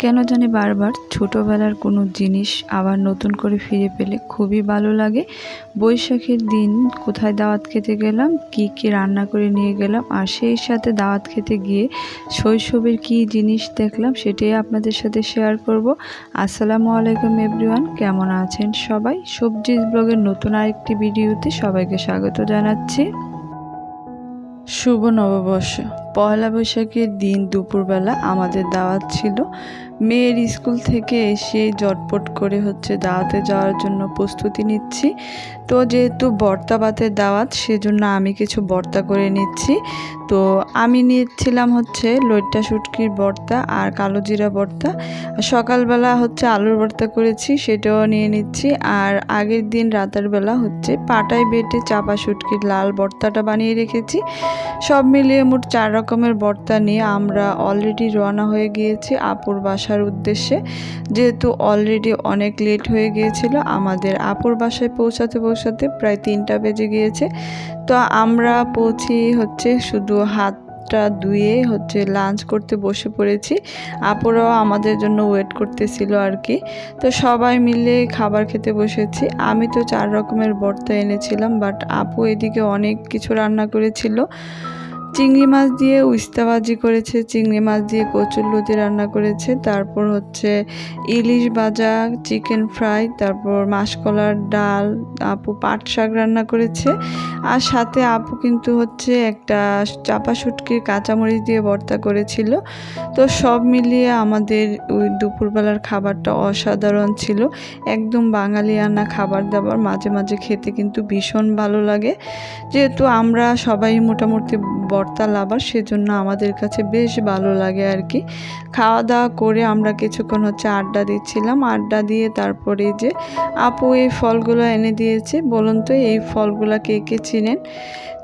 কেন জানি বারবার ছোটোবেলার কোনো জিনিস আবার নতুন করে ফিরে পেলে খুবই ভালো লাগে। বৈশাখের দিন কোথায় দাওয়াত খেতে গেলাম, কি কি রান্না করে নিয়ে গেলাম, আর সেই সাথে দাওয়াত খেতে গিয়ে শৈশবের কি জিনিস দেখলাম সেটাই আপনাদের সাথে শেয়ার করব। আসসালামু আলাইকুম এভরিওয়ান কেমন আছেন সবাই? সবজি ব্লগের নতুন আরেকটি ভিডিওতে সবাইকে স্বাগত জানাচ্ছি। শুভ নববর্ষ। পয়লা বৈশাখের দিন দুপুরবেলা আমাদের দাওয়াত ছিল। মেয়ের স্কুল থেকে এসে জটপট করে হচ্ছে দাওয়াতে যাওয়ার জন্য প্রস্তুতি নিচ্ছি। তো যেহেতু বর্তা ভাতের দাওয়াত, সেজন্য আমি কিছু বর্তা করে নিচ্ছি। তো আমি নিয়েছিলাম হচ্ছে লইট্টা শুটকির বর্তা আর কালো জিরা বর্তা। সকালবেলা হচ্ছে আলুর ভর্তা করেছি, সেটাও নিয়ে নিচ্ছি। আর আগের দিন রাতের বেলা হচ্ছে পাটায় বেটে চাপা শুটকির লাল ভর্তাটা বানিয়ে রেখেছি। সব মিলিয়ে মোট চার রকমের ভর্তা নিয়ে আমরা অলরেডি রওনা হয়ে গিয়েছি আপুর বাসার উদ্দেশ্যে। যেহেতু অলরেডি অনেক লেট হয়ে গিয়েছিল, আমাদের আপুর বাসায় পৌঁছাতে পৌঁছাতে প্রায় তিনটা বেজে গিয়েছে। তো আমরা পৌঁছি হচ্ছে শুধু হাতটা ধুয়ে হচ্ছে লাঞ্চ করতে বসে পড়েছি। আপুরাও আমাদের জন্য ওয়েট করতেছিল আর কি। তো সবাই মিলে খাবার খেতে বসেছি। আমি তো চার রকমের ভর্তা এনেছিলাম বাট আপু এদিকে অনেক কিছু রান্না করেছিল। চিংড়ি মাছ দিয়ে উস্তাবাজি করেছে, চিংড়ি মাছ দিয়ে কচুর লতি রান্না করেছে, তারপর হচ্ছে ইলিশ ভাজা, চিকেন ফ্রাই, তারপর মাসকলার ডাল, আপু পাট শাক রান্না করেছে। আর সাথে আপু কিন্তু হচ্ছে একটা চাপা শুটকির কাঁচামরিচ দিয়ে ভর্তা করেছিল। তো সব মিলিয়ে আমাদের ওই দুপুরবেলার খাবারটা অসাধারণ ছিল। একদম বাঙালিয়ানা খাবার দাবার মাঝে মাঝে খেতে কিন্তু ভীষণ ভালো লাগে। যেহেতু আমরা সবাই মোটামুটি ভর্তা আবার সেজন্য আমাদের কাছে বেশ ভালো লাগে আর কি। খাওয়া দাওয়া করে আমরা কিছুক্ষণ হচ্ছে আড্ডা দিচ্ছিলাম। আড্ডা দিয়ে তারপরে যে আপু এই ফলগুলো এনে দিয়েছে। বলুন তো এই ফলগুলো কে কে চিনেন?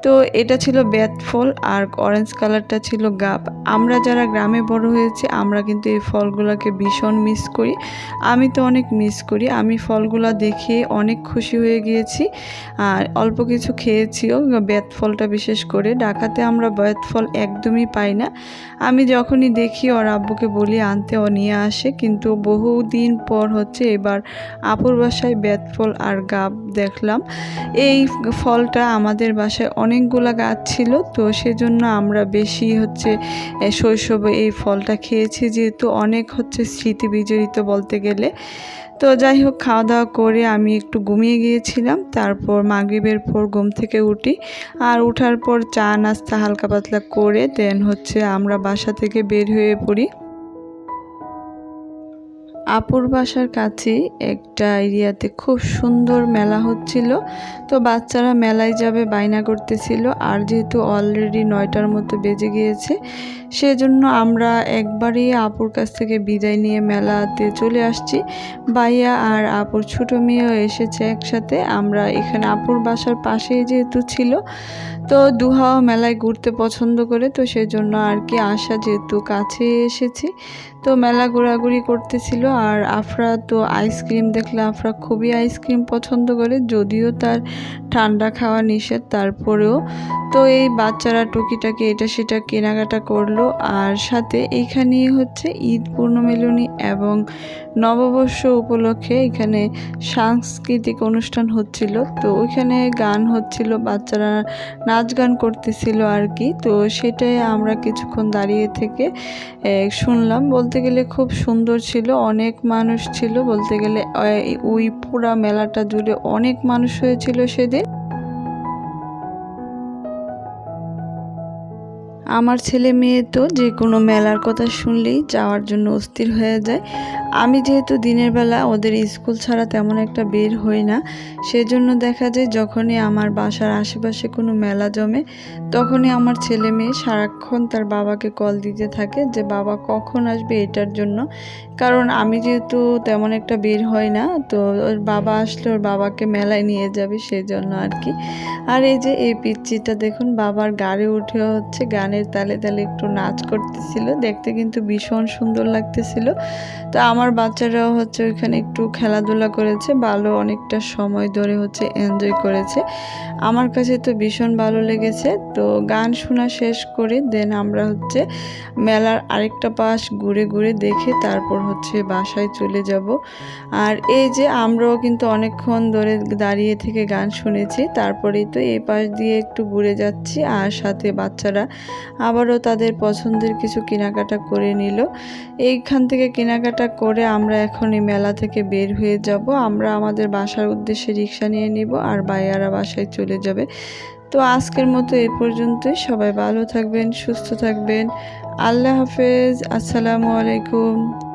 তো এটা ছিল বেত ফল আর অরেঞ্জ কালারটা ছিল গাব। আমরা যারা গ্রামে বড় হয়েছে, আমরা কিন্তু এই ফলগুলোকে ভীষণ মিস করি। আমি তো অনেক মিস করি। আমি ফলগুলো দেখে অনেক খুশি হয়ে গিয়েছি। আর অল্প কিছু খেয়েছিও। বেত ফলটা বিশেষ করে। ঢাকাতে আমরা বেত ফল একদমই পাই না। আমি যখনই দেখি, ওর আব্বুকে বলি, আনতে, ও নিয়ে আসে। কিন্তু বহুদিন পর হচ্ছে এবার আপুর বাসায় বেত ফল আর গাব দেখলাম। এই ফলটা আমাদের বাসায় অনেকগুলো গাছ ছিল, তো সেজন্য আমরা বেশি হচ্ছে শৈশবে এই ফলটা খেয়েছি, যেহেতু অনেক হচ্ছে স্মৃতি বিজড়িত বলতে গেলে। তো যাই হোক, খাওয়া দাওয়া করে আমি একটু ঘুমিয়ে গিয়েছিলাম, তারপর মাগরিবের পর ঘুম থেকে উঠি। আর উঠার পর চা নাস্তা হালকা পাতলা করে, দেন হচ্ছে আমরা বাসা থেকে বের হয়ে পড়ি। আপুর বাসার কাছে একটা এরিয়াতে খুব সুন্দর মেলা হচ্ছিল। তো বাচ্চারা মেলায় যাবে বাইনা করতেছিল। আর যেহেতু অলরেডি নয়টার মতো বেজে গিয়েছে, সেজন্য আমরা একবারই আপুর কাছ থেকে বিদায় নিয়ে মেলাতে চলে আসছি। বাইয়া আর আপুর ছোটো মেয়েও এসেছে একসাথে। আমরা এখানে আপুর বাসার পাশেই যেহেতু ছিল, তো দুহাও মেলায় ঘুরতে পছন্দ করে। তো সেজন্য আর কি আসা যেহেতু কাছে এসেছি, তো মেলা ঘোরাঘুরি করতেছিল। আর আফরা তো আইসক্রিম দেখলে আফরা খুবই আইসক্রিম পছন্দ করে, যদিও তার ঠান্ডা খাওয়া নিষেধ, তারপরেও তো এই বাচ্চারা টুকিটাকি এটা সেটা কেনাকাটা করল। আর সাথে এইখানে হচ্ছে ঈদ পূর্ণমিলনী এবং নববর্ষ উপলক্ষে এখানে সাংস্কৃতিক অনুষ্ঠান হচ্ছিল। তো ওইখানে গান হচ্ছিল, বাচ্চারা নাচ গান করতেছিল আর কি। তো সেটাই আমরা কিছুক্ষণ দাঁড়িয়ে থেকে শুনলাম। বলতে গেলে খুব সুন্দর ছিল, অনেক মানুষ ছিল। বলতে গেলে ওই পুরা মেলাটা জুড়ে অনেক মানুষ হয়েছিল সেদিন। আমার ছেলে মেয়ে তো যে কোনো মেলার কথা শুনলেই যাওয়ার জন্য অস্থির হয়ে যায়। আমি যেহেতু দিনের বেলা ওদের স্কুল ছাড়া তেমন একটা বের হই না, সেজন্য দেখা যায় যখনই আমার বাসার আশেপাশে কোনো মেলা জমে, তখনই আমার ছেলে মেয়ে সারাক্ষণ তার বাবাকে কল দিতে থাকে যে, বাবা, কখন আসবে এটার জন্য? কারণ আমি যেহেতু তেমন একটা বের হয় না, তো ওর বাবা আসলে ওর বাবাকে মেলায় নিয়ে যাবে সেই জন্য আর কি। আর এই যে এই পিচ্চিটা দেখুন, বাবার গাড়ি উঠে হচ্ছে গানের তালে তালে একটু নাচ করতেছিল, দেখতে কিন্তু ভীষণ সুন্দর লাগতেছিল। তো আমার বাচ্চারাও হচ্ছে ওইখানে একটু খেলাধুলা করেছে, ভালো অনেকটা সময় ধরে হচ্ছে এনজয় করেছে। আমার কাছে তো ভীষণ ভালো লেগেছে, তো গান শোনা শেষ করে দেন আমরা হচ্ছে মেলার আরেকটা পাশ ঘুরে ঘুরে দেখে তারপর হচ্ছে বাসায় চলে যাব। আর এই যে আমরাও কিন্তু অনেকক্ষণ ধরে দাঁড়িয়ে থেকে গান শুনেছি, তারপরেই তো এই পাশ দিয়ে একটু ঘুরে যাচ্ছি আর সাথে বাচ্চারা আবারও তাদের পছন্দের কিছু কেনাকাটা করে নিল। এইখান থেকে কেনাকাটা করে আমরা এখন এই মেলা থেকে বের হয়ে যাব। আমরা আমাদের বাসার উদ্দেশ্যে রিক্সা নিয়ে নিব আর বাইয়ারা বাসায় চলে যাবে। তো আজকের মতো এ পর্যন্তই। সবাই ভালো থাকবেন, সুস্থ থাকবেন। আল্লাহ হাফেজ। আসসালামু আলাইকুম।